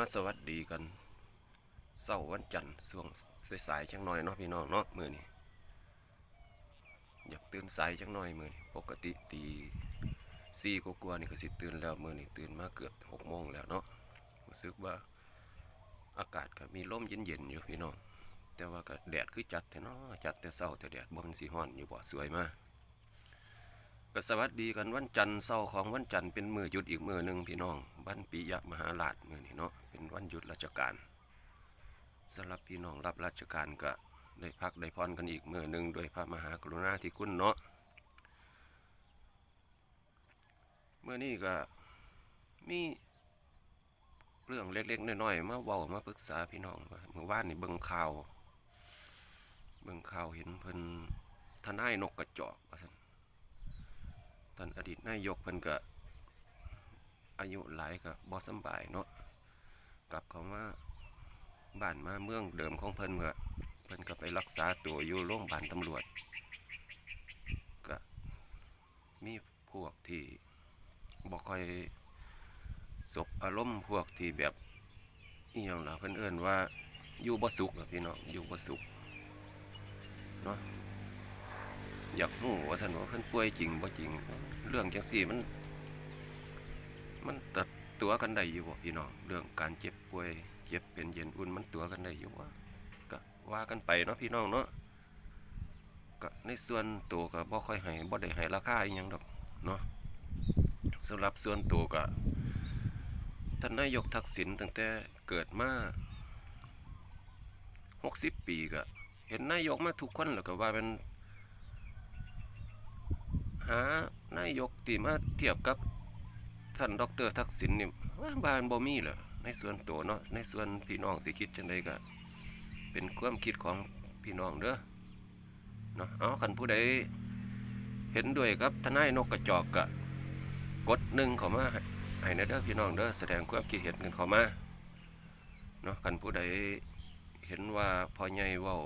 มาสวัสดีกันเสาร์วันจันทร์ช่วงสายๆจังหน่อยเนาะพี่น้องเนาะมือนี้อยากตื่นสายจังหน่อยมือนี้ปกติตีสี่กว่านี่ก็สิตื่นแล้วมือนี้ตื่นมาเกือบหกโมงแล้วเนาะรู้สึกว่าอากาศก็มีลมเย็นๆอยู่พี่น้องแต่ว่าก็แดดคือจัดแต่เนาะจัดแต่เช้าแต่แดดบ่มันสิร้อนอยู่บ่สวยมาก ก็สวัสดีกันวันจันทร์เสาร์ของวันจันทร์เป็นมือหยุดอีกมือหนึ่งพี่น้องบ้านปิยะมหาราชมือนี้เนาะเป็นวันหยุดราชการสำหรับพี่น้องรับราชการก็ได้พักได้พรกันอีกมือหนึ่งโดยพระมหากรุณาธิคุณเนาะเมื่อนี้ก็มีเรื่องเล็กๆน้อยๆมาเว้ามาปรึกษาพี่น้องเมื่อวานนี่เบิ่งข่าว เบิ่งข่าวเห็นเพิ่นทนายนกกระจอกว่าซั่น ดีตนายกเพิ่นก็อายุหลายก็บ่สบายเนาะกลับเขามาบ้านมาเมืองเดิมของเพิ่นเมื่อเพิ่นก็ไปรักษาตัวอยู่โรงพยาบาลตำรวจก็มีพวกที่บ่ค่อยสบอารมณ์พวกที่แบบอีหยังล่ะเพิ่นเอิ้นว่าอยู่บ่สุขอะพี่น้องอยู่บ่สุขเนาะ อยากรู้ว่าท่านว่าเพิ่นป่วยจริงบ่จริง เรื่องจังซี่มัน มันตัดตัวกันได้อยู่บ่พี่น้องเรื่องการเจ็บป่วยเจ็บเป็นเย็นอุ่นมันตัวกันได้อยู่ว่าก็ว่ากันไปเนาะพี่น้องเนาะก็ในส่วนตัวก็บ่ค่อยให้บ่ได้ให้ราคาอีหยังดอกเนาะสำหรับส่วนตัวก็ท่านนายกทักษิณตั้งแต่เกิดมา60 ปีก็เห็นนายกมาทุกคนแล้วก็ว่าเป็น หานายกที่มาเทียบกับท่านดอกเตอรทักษิณนี่ว่าบ้านบ่มีเหรอในส่วนตัวเนาะในส่วนพี่น้องสิคิดจังไดก็เป็นความคิดของพี่น้องเด้อเนาะเอาคันผู้ใดเห็นด้วยกับทนายนกกระจอกก็กดหนึ่งเข้ามาให้นะเด้อพี่น้องเด้อแสดงความคิดเห็นกันเข้ามาเนาะคันผู้ใดเห็นว่าพ่อใหญ่เว้า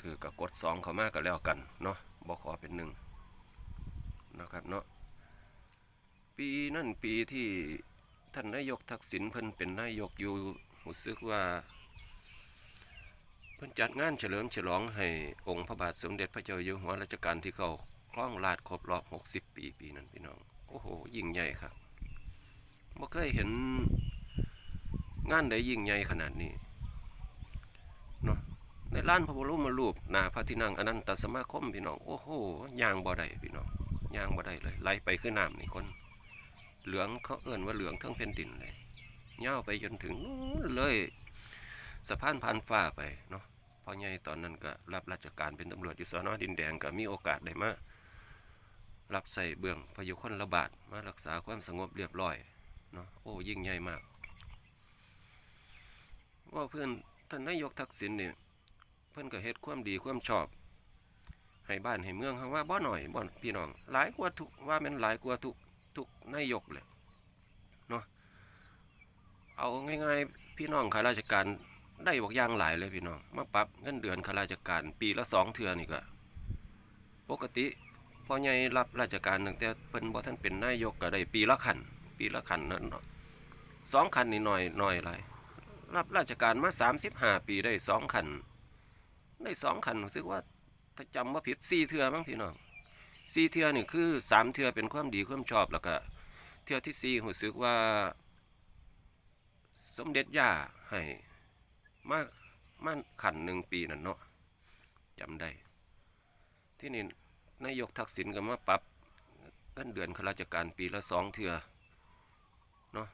ถือก็กดสองเข้ามาก็แล้วกันเนาะบ่ขอเป็นหนึ่ง นะครับเนาะปีนั่นปีที่ท่านนายกทักษิณเพิ่นเป็นนายกอยู่รู้สึกว่า เพิ่นจัดงานเฉลิมฉลองให้องค์พระบาทสมเด็จพระเจ้าอยู่หัวรัชกาลที่เก้าครองราชครบรอบ 60 ปีปีนั้นพี่น้อง โอ้โห ยิ่งใหญ่ครับบ่เคยเห็นงานใดยิ่งใหญ่ขนาดนี้เนาะในร้านพระบรมรูปหน้าพระที่นั่งอนันตสมาคมพี่น้อง โอ้โหย่างบ่ได้พี่น้อง ย่างบ่ได้เลยไหลไปคือน้ำนี่คนเหลืองเขาเอิ่นว่าเหลืองทั้งแผ่นดินเลยย่าไปจนถึงนู้นเลยสะพานผ่านฟ้าไปเนาะพ่อใหญ่ตอนนั้นก็รับราชการเป็นตำรวจอยู่สอนอดินแดงก็มีโอกาสได้มารับใส่เบื้องพยุคนระบาดมารักษาความสงบเรียบร้อยเนาะโอ้ยิ่งใหญ่มาก ว่าเพื่อนท่านนายกทักษิณเนี่ยเพิ่อนก็เฮ็ดความดีความชอบ ให้บ้านให้เมืองเขาว่าบ่หน่อยบ่พี่น้อง หลายกว่าทุกว่าแม่นหลายกว่าทุกทุกนายกเลยเนาะเอาง่ายๆพี่น้องข้าราชการได้บอกอย่างหลายเลยพี่น้องมาปรับเงินเดือนข้าราชการ ปีละสองเทื่อนี่ก็ปกติพอใหญ่รับราชการตั้งแต่เพิ่นบ่ทันเป็นนายกก็ได้ปีละขันปีละขันนั่นเนาะสองขันนี่หน้อยหน้อยหลายรับราชการมา35ปีได้สองขันได้สองคันรู้สึกว่า ถ้าจำว่าผิดสี่เทือมั้งพี่น้องสี่เทือนี่คือสามเทือเป็นความดีความชอบแล้วก็เทือที่สี่รู้สึกว่า สมเด็จย่าให้มามาขันหนึ่งปีนั่นเนาะจำได้ ที่นี่นายกทักษิณก็มาปรับเงินเดือนข้าราชการปีละสองเทือเนาะ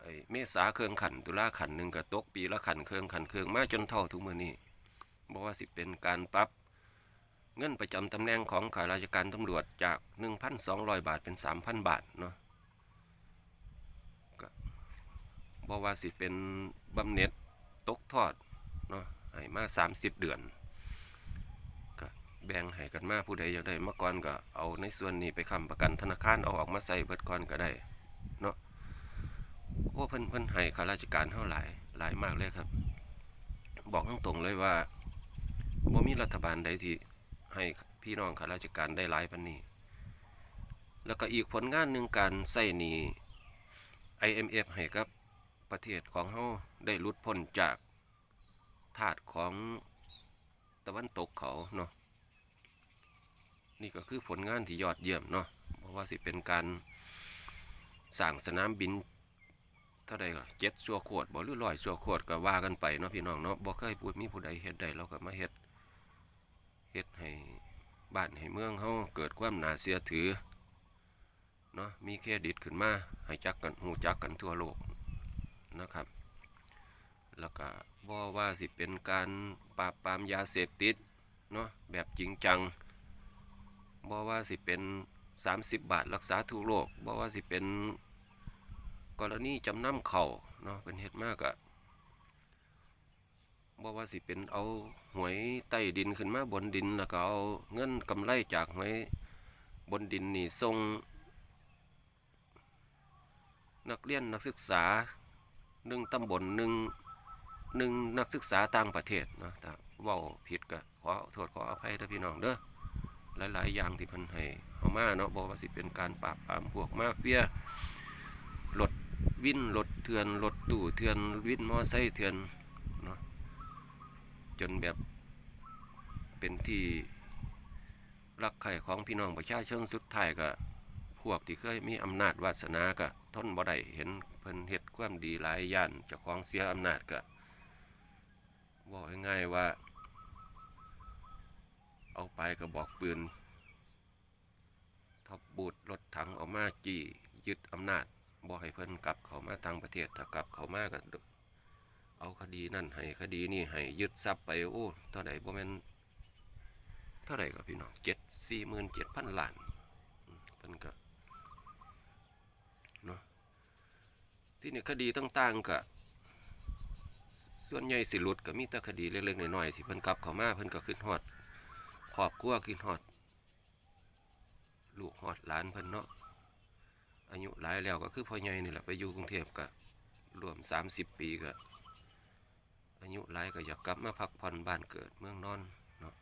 ไอ้เมษาเครื่องขันตุลาขันหนึ่งก็ตกปีละขันเครื่องขันเครื่องมาจนเท่าทุกมือนี้บอกว่าสิเป็นการปรับ เงินประจำตำแหน่งของข้าราชการตำรวจจาก 1,200 บาทเป็น 3,000 บาทเนาะก็บอกว่าสิเป็นบำเหน็จตกทอดเนาะให้มา 30 เดือนก็แบ่งให้กันมาผู้ใดอยากได้มาก่อนก็เอาในส่วนนี้ไปค้ำประกันธนาคารเอาออกมาใส่เบิดก่อนก็ได้เนาะโอ้เพิ่นเพิ่นให้ข้าราชการเท่าหลายหลายมากเลยครับ บอกตรงๆเลยว่าบ่มีรัฐบาลใดที่ ให้พี่น้องข้าราชการได้หลายปานนี้ แล้วก็อีกผลงานหนึ่งการใส่หนี้ IMF ให้กับประเทศของเฮาได้หลุดพ้นจากทาสของตะวันตกเขาเนาะนี่ก็คือผลงานที่ยอดเยี่ยมเนาะเพราะว่าสิเป็นการสร้างสนามบินเท่าใดก็เจ็ดชั่วโคตรบ่หรือร้อยชั่วโคตรก็ว่ากันไปเนาะพี่น้องเนาะบ่เคยพูดมีผู้ใดเฮ็ดได้เราก็มาเฮ็ดเฮ็ด บ้านให้เมืองเฮาเกิดความน่าเชื่อถือเนาะมีเครดิตขึ้นมาให้จักกันฮู้จักกันทั่วโลกนะครับ แล้วก็บ่ว่าสิเป็นการปราบปรามยาเสพติดเนาะแบบจริงจังบ่ว่าสิเป็น 30 บาทรักษาทุกโรคบ่ว่าสิเป็นกรณีจำนำเข่าเนาะเป็นเฮ็ดมากอะ บ่ว่าสิเป็นเอาหวยใต้ดินขึ้นมาบนดินแล้วก็เอาเงินกำไรจากหวยบนดินนี่ส่งนักเรียนนักศึกษาหนึ่งตำบลหนึ่งหนึ่งนักศึกษาต่างประเทศเนาะถ้าเว้าผิดก็ขอโทษขออภัยเด้อพี่น้องเด้อหลาย ๆ อย่างที่เพิ่นให้เอามาเนาะบอกว่าสิเป็นการปราบปรามพวกมาเฟียรถวินรถเถื่อนรถตู้เถื่อนวินมอไซค์เถื่อน จนแบบเป็นที่รักใคร่ของพี่น้องประชาชนสุดท้ายก็ พวกที่เคยมีอำนาจวาสนาก็ทนบ่ได้เห็นเพิ่นเฮ็ดความดีหลายย่านเจ้าของเสียอำนาจก็บอกง่ายๆว่า เอาไปกระบอกปืนทับบูดรถถังออกมาจี้ยึดอำนาจบ่ให้เพิ่นกลับเขามาทางประเทศถ้ากลับเขามาก็ เอาคดีนั่นให้คดีนี่ให้ยึดทรัพย์ไปโอ้เท่าไหร่บ่แม่นเท่าไหร่ก็พี่น้องเจ็ดสี่หมื่นเจ็ดพันล้านเพิ่นก็เนาะที่นี่คดีต่างๆก็ส่วนใหญ่สิหลุดก็มีแต่คดีเล็กๆน้อยๆที่เพิ่นกลับเขามาเพิ่นก็ขึ้นฮอดครอบครัวคือฮอดลูกฮอดหลานเพิ่นเนาะอายุหลายแล้วก็คือพ่อใหญ่นี่แหละไปอยู่กรุงเทพก็รวม 30 ปีก็ อายุหลายก็อยากกลับมาพักผ่อนบ้านเกิดเมืองนอนเนาะ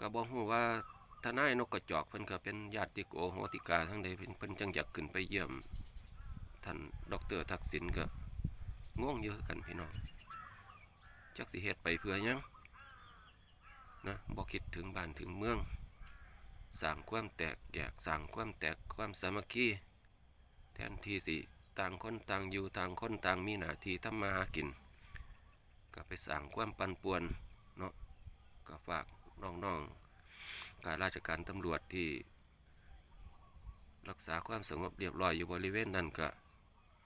ก็บ่ฮู้ว่าทนายนกกระจอกเพิ่นก็เป็นญาติโกโหติกาทั้งใดเพิ่นเพิ่นจังอยากขึ้นไปเยี่ยมท่านดอกเตอรทักษิณก็งงอยู่คือกันพี่น้องจักสิเฮ็ดไปเพื่อยังนะบ่คิดถึงบ้านถึงเมืองสร้างความแตกแยกสร้างความแตกความสามัคคีแทนที่สิต่างคนต่างอยู่ต่างคนต่างมีหน้าที่ทำมาหากิน ก็ไปสร้างความปั่นป่วนเนาะก็ฝากน้องๆการราชการตำรวจที่ รักษาความสงบเรียบร้อยอยู่บริเวณนั้นก็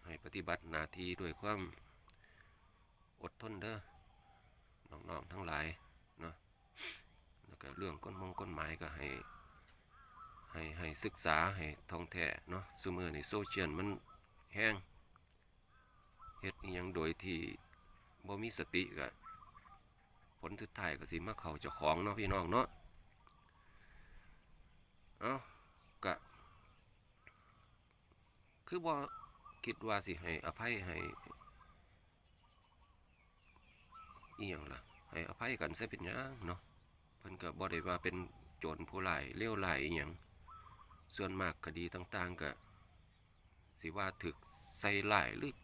ให้ปฏิบัติหน้าที่ด้วยความอดทนเด้อน้องๆทั้งหลายแล้วก็เรื่องกฎมงกฎหมายก็ให้ให้ให้ศึกษาให้ท่องแท้เนาะซุมือในโซเชียลมันแห้งเฮ็ดอหยังโดยที่ บ่มีสติก็ผลสุดท้ายก็สิมาเข้าเจ้าของเนาะพี่น้องเนาะเอ้าก็คือบ่คิดว่าสิให้อภัยให้อีหยังล่ะให้อภัยกันซะเป็นหยังเนาะเพิ่นก็บ่ได้ว่าเป็นโจรผู้ร้ายเลวร้ายอีหยังส่วนมากคดีต่าง ๆก็สิว่าถึกใส่ร้ายหรือ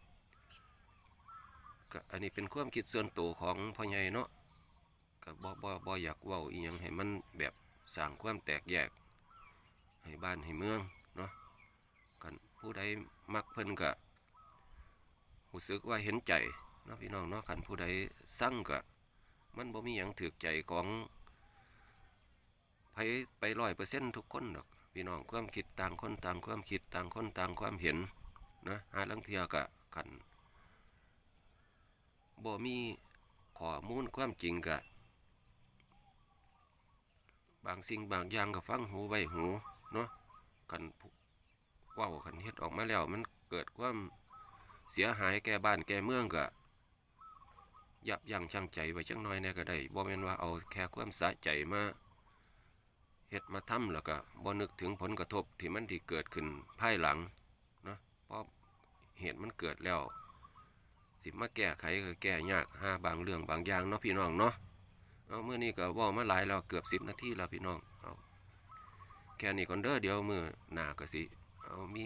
ก็อันนี้เป็นความคิดส่วนตัวของพ่อใหญ่เนาะก็บ่บ่บ่อยากเว้าอีหยังให้มันแบบสร้างความแตกแยก ให้บ้านให้เมืองเนาะกันผู้ใดมักเพิ่นก็รู้สึกว่าเห็นใจเนาะพี่น้องเนาะคันผู้ใดสั่งก็มันบ่มีหยังถือใจของไผไปร้อยเปอร์เซ็นต์ทุกคนดอกพี่น้องความคิดต่างคนต่างความคิดต่างคนต่างความเห็นนะหาลังเทียกะกัน บ่มีข้อมูลความจริงกะบางสิ่งบางอย่างก็ฟังหูไว้หูเนาะกันว้ากันเฮ็ดออกมาแล้วมันเกิดความเสียหายแก่บ้านแก่เมืองกะยับยั้งชั่งใจไว้จังน้อยแน่ก็ได้บ่แม่นว่าเอาแค่ความสะใจมาเฮ็ดมาทำแล้วก็บ่นึกถึงผลกระทบที่มันที่เกิดขึ้นภายหลังเนาะเพราะเหตุมันเกิดแล้ว สิมาแก้ไขก็แก้ยากหาบางเรื่องบางอย่างเนาะพี่น้องเนาะเอามื้อนี้ก็ว่ามาหลายแล้วเกือบสิบนาทีแล้วพี่น้องเอาแค่นี้ก่อนเด้อเดี๋ยวมือหนาก็สิเอามี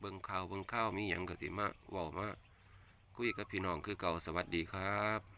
เบิ้งข้าวเบิ้งข้าวมีหยังก็สิมาว่ามาคุยกับพี่น้องคือเก่าสวัสดีครับ